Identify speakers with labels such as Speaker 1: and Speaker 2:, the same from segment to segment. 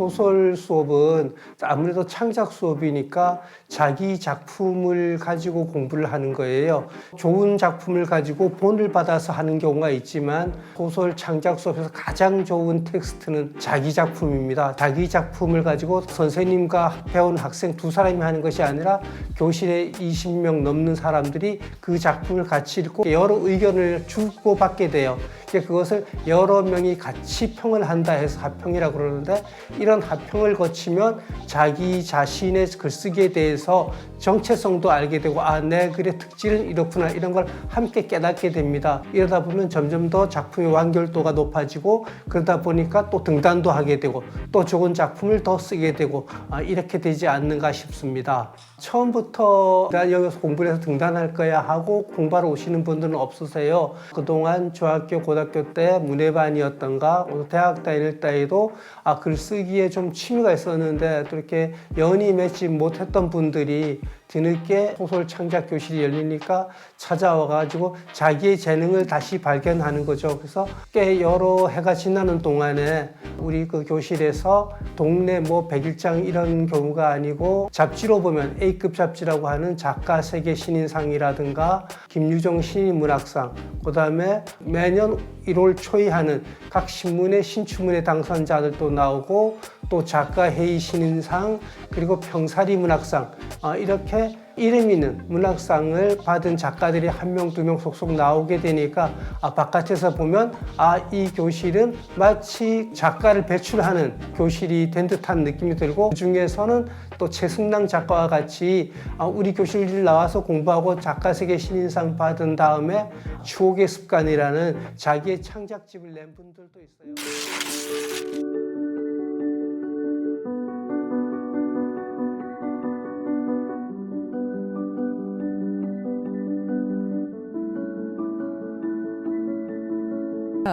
Speaker 1: 소설 수업은 아무래도 창작 수업이니까 자기 작품을 가지고 공부를 하는 거예요. 좋은 작품을 가지고 본을 받아서 하는 경우가 있지만 소설 창작 수업에서 가장 좋은 텍스트는 자기 작품입니다. 자기 작품을 가지고 선생님과 배운 학생 두 사람이 하는 것이 아니라 교실에 20명 넘는 사람들이 그 작품을 같이 읽고 여러 의견을 주고받게 돼요. 그것을 여러 명이 같이 평을 한다 해서 합평이라고 그러는데 이런 합평을 거치면 자기 자신의 글쓰기에 대해서 정체성도 알게 되고 아 내 글의 특질은 이렇구나 이런 걸 함께 깨닫게 됩니다. 이러다 보면 점점 더 작품의 완결도가 높아지고 그러다 보니까 또 등단도 하게 되고 또 좋은 작품을 더 쓰게 되고 아, 이렇게 되지 않는가 싶습니다. 처음부터 나 여기서 공부를 해서 등단할 거야 하고 공부하러 오시는 분들은 없으세요. 그동안 중학교, 고등학교 때 문예반이었던가 오늘 대학 다닐 때에도 아, 글쓰기 에 좀 취미가 있었는데 또 이렇게 연이 맺지 못했던 분들이 뒤늦게 소설 창작 교실이 열리니까 찾아와 가지고 자기의 재능을 다시 발견하는 거죠. 그래서 꽤 여러 해가 지나는 동안에 우리 그 교실에서 동네 뭐 백일장 이런 경우가 아니고 잡지로 보면 A급 잡지라고 하는 작가 세계 신인상이라든가 김유정 신인 문학상, 그 다음에 매년 1월 초에 하는 각 신문의 신춘문예 당선자들도 나오고 또 작가 회의 신인상 그리고 평사리 문학상 아, 이렇게 이름 있는 문학상을 받은 작가들이 한 명, 두 명 속속 나오게 되니까 아, 바깥에서 보면 아, 이 교실은 마치 작가를 배출하는 교실이 된 듯한 느낌이 들고 그 중에서는 또 최승랑 작가와 같이 아, 우리 교실 나와서 공부하고 작가 세계 신인상 받은 다음에 추억의 습관이라는 자기의 창작집을 낸 분들도 있어요.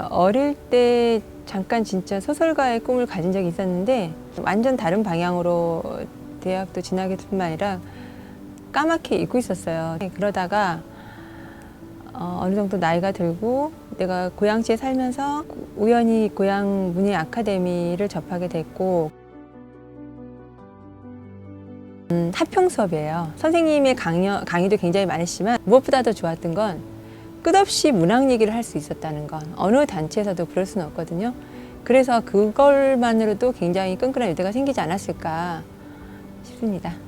Speaker 2: 어릴 때 잠깐 진짜 소설가의 꿈을 가진 적이 있었는데 완전 다른 방향으로 대학도 진학할 뿐만 아니라 까맣게 잊고 있었어요. 그러다가 어, 어느 정도 나이가 들고 내가 고양시에 살면서 우연히 고양 문예 아카데미를 접하게 됐고 음, 합평 수업이에요. 선생님의 강연, 강의도 굉장히 많으시지만 무엇보다 더 좋았던 건 끝없이 문학 얘기를 할 수 있었다는 건 어느 단체에서도 그럴 수는 없거든요. 그래서 그걸만으로도 굉장히 끈끈한 유대가 생기지 않았을까 싶습니다.